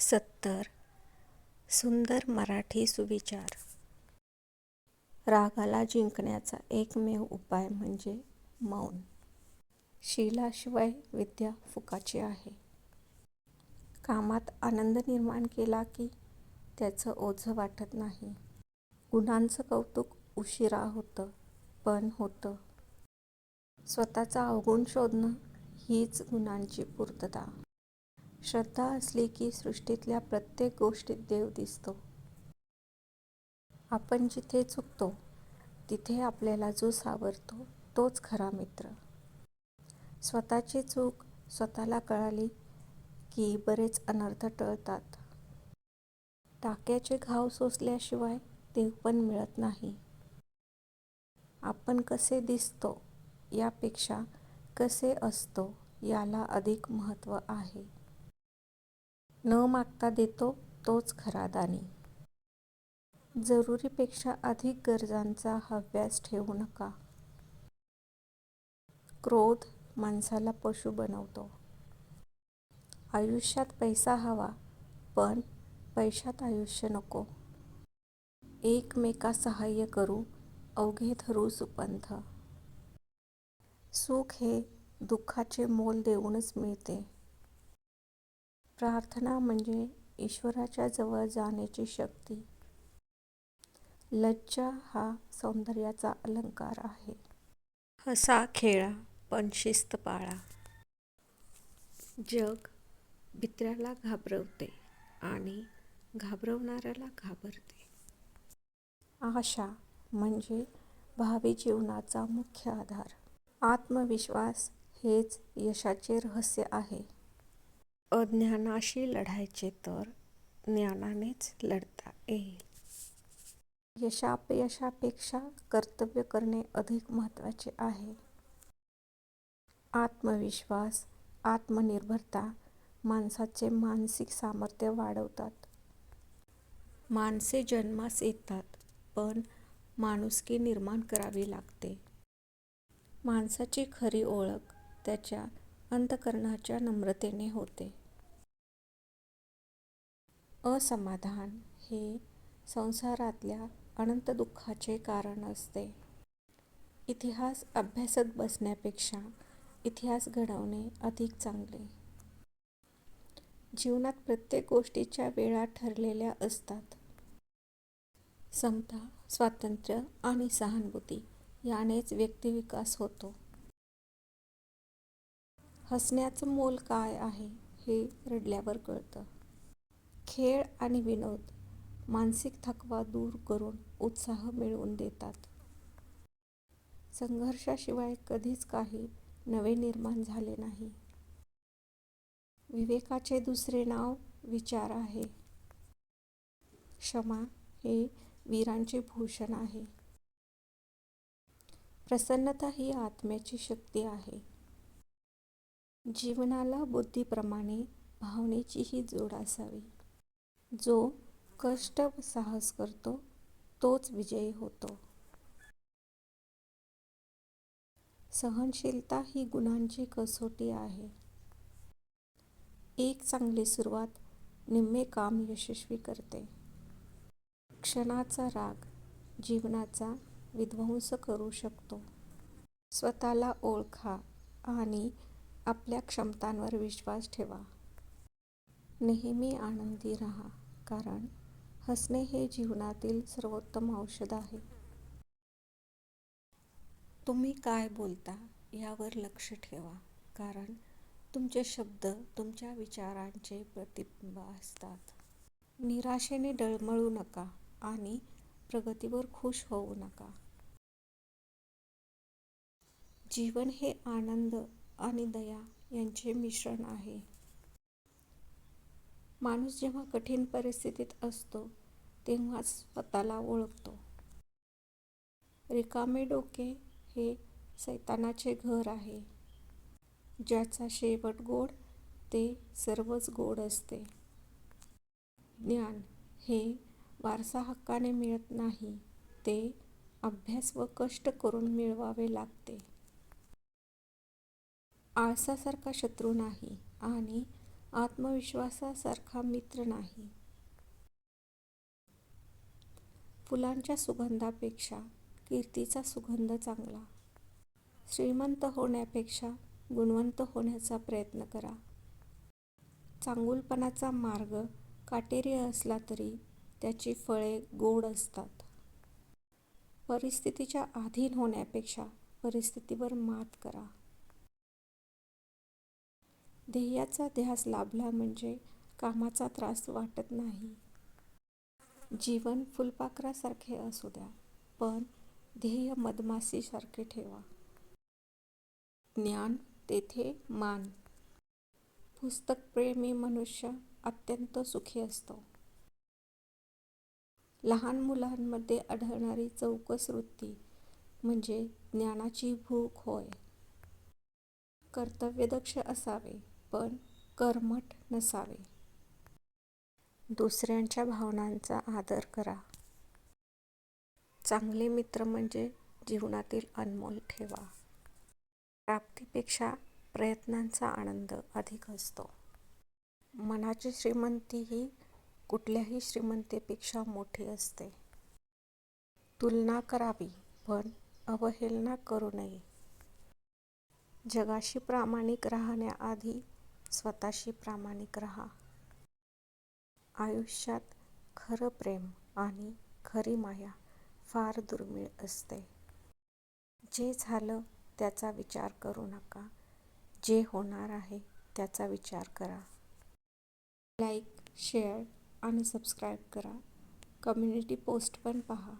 सत्तर. सुंदर मराठी सुविचार. रागाला जिंकण्याचा एकमेव उपाय म्हणजे मौन. शिलाशिवाय विद्या फुकाची आहे. कामात आनंद निर्माण केला की त्याचं ओझं वाटत नाही. गुणांचं कौतुक उशिरा होतं पण होतं. स्वतःचा अवगुण शोधणं हीच गुणांची पूर्तता. श्रद्धा असली की सृष्टीतल्या प्रत्येक गोष्टीत देव दिसतो. आपण जिथे चुकतो तिथे आपल्याला जो सावरतो तोच खरा मित्र. स्वतःची चूक स्वतःला कळाली की बरेच अनर्थ टळतात. टाक्याचे घाव सोसल्याशिवाय देव पण मिळत नाही. आपण कसे दिसतो यापेक्षा कसे असतो याला अधिक महत्त्व आहे. न मागता देतो तोच खरा दानी जरुरीपेक्षा अधिक गरजांचा हव्यास ठेवू नका. क्रोध माणसाला पशु बनवतो. आयुष्यात पैसा हवा पण पैशात आयुष्य नको. एकमेका सहाय्य करू अवघे धरू सुपंथ. सुख हे दुःखाचे मोल देऊनच मिळते. प्रार्थना म्हणजे ईश्वराच्या जवळ जाण्याची शक्ती. लज्जा हा सौंदर्याचा अलंकार आहे. हसा खेळा पण शिस्त पाळा. जग भित्र्याला घाबरवते आणि घाबरवणाऱ्याला घाबरते. आशा म्हणजे भावी जीवनाचा मुख्य आधार. आत्मविश्वास हेच यशाचे रहस्य आहे. अज्ञानाशी लढायचे तर ज्ञानानेच लढता येईल. यशापयशापेक्षा कर्तव्य करणे अधिक महत्त्वाचे आहे. आत्मविश्वास आत्मनिर्भरता माणसाचे मानसिक सामर्थ्य वाढवतात. माणसे जन्मास येतात पण माणुसकी निर्माण करावी लागते. माणसाची खरी ओळख त्याच्या अंतःकरणाच्या नम्रतेने होते. असमाधान हे संसारातल्या अनंत दुःखाचे कारण असते. इतिहास अभ्यासत बसण्यापेक्षा इतिहास घडवणे अधिक चांगले. जीवनात प्रत्येक गोष्टीच्या वेळा ठरलेल्या असतात. समता स्वातंत्र्य आणि सहानुभूती यानेच व्यक्तिविकास होतो. हसण्याचं मोल काय आहे हे रडल्यावर कळतं. खेळ आणि विनोद मानसिक थकवा दूर करून उत्साह मिळवून देतात. संघर्षाशिवाय कधीच काही नवे निर्माण झाले नाही. विवेकाचे दुसरे नाव विचार आहे. क्षमा हे वीरांचे भूषण आहे. प्रसन्नता ही आत्म्याची शक्ती आहे. जीवनाला बुद्धीप्रमाणे भावनेचीही जोड असावी. जो कष्ट व साहस करतो तोच विजयी होतो. सहनशीलता ही गुणांची कसोटी आहे. एक चांगली सुरुवात निम्मे काम यशस्वी करते. क्षणाचा राग जीवनाचा विध्वंस करू शकतो. स्वतःला ओळखा आणि आपल्या क्षमतांवर विश्वास ठेवा. नेहमी आनंदी राहा. कारण हसणे हे जीवनातील सर्वोत्तम औषध आहे. तुम्ही काय बोलता यावर लक्ष ठेवा कारण तुमचे शब्द तुमच्या विचारांचे प्रतिबिंब असतात. निराशेने डळमळू नका आणि प्रगतीवर खुश होऊ नका. जीवन हे आनंद आणि दया यांचे मिश्रण आहे. माणूस जेव्हा कठीण परिस्थितीत असतो तेव्हाच स्वतःला ओळखतो. रिकामे डोके हे सैतानाचे घर आहे. ज्याचा शेवट गोड ते सर्वच गोड असते. ज्ञान हे वारसा हक्काने मिळत नाही ते अभ्यास व कष्ट करून मिळवावे लागते. आळसासारखा शत्रू नाही आणि आत्मविश्वासासारखा मित्र नाही. फुलांच्या सुगंधापेक्षा कीर्तीचा सुगंध चांगला. श्रीमंत होण्यापेक्षा गुणवंत होण्याचा प्रयत्न करा. चांगुलपणाचा मार्ग काटेरी असला तरी त्याची फळे गोड असतात. परिस्थितीच्या अधीन होण्यापेक्षा परिस्थितीवर मात करा. ध्येयाचा ध्यास लाभला म्हणजे कामाचा त्रास वाटत नाही. जीवन फुलपाखरासारखे असू द्या पण ध्येय मधमाशीसारखे ठेवा. ज्ञान तेथे मान. पुस्तकप्रेमी मनुष्य अत्यंत सुखी असतो. लहान मुलांमध्ये आढळणारी चौकस वृत्ती म्हणजे ज्ञानाची भूक होय. कर्तव्यदक्ष असावे. पण कर्मठ नसावे. दुसऱ्यांच्या भावनांचा आदर करा. चांगले मित्र म्हणजे जीवनातील अनमोल ठेवा. प्राप्तीपेक्षा प्रयत्नांचा आनंद अधिक असतो. मनाची श्रीमंती ही कुठल्याही श्रीमंतीपेक्षा मोठी असते. तुलना करावी पण अवहेलना करू नये. जगाशी प्रामाणिक राहण्याआधी स्वतःशी प्रामाणिक राहा. आयुष्यात खरं प्रेम आणि खरी माया फार दुर्मिळ असते. जे झालं त्याचा विचार करू नका. जे होणार आहे त्याचा विचार करा. लाईक शेअर आणि सबस्क्राईब करा. कम्युनिटी पोस्ट पण पहा.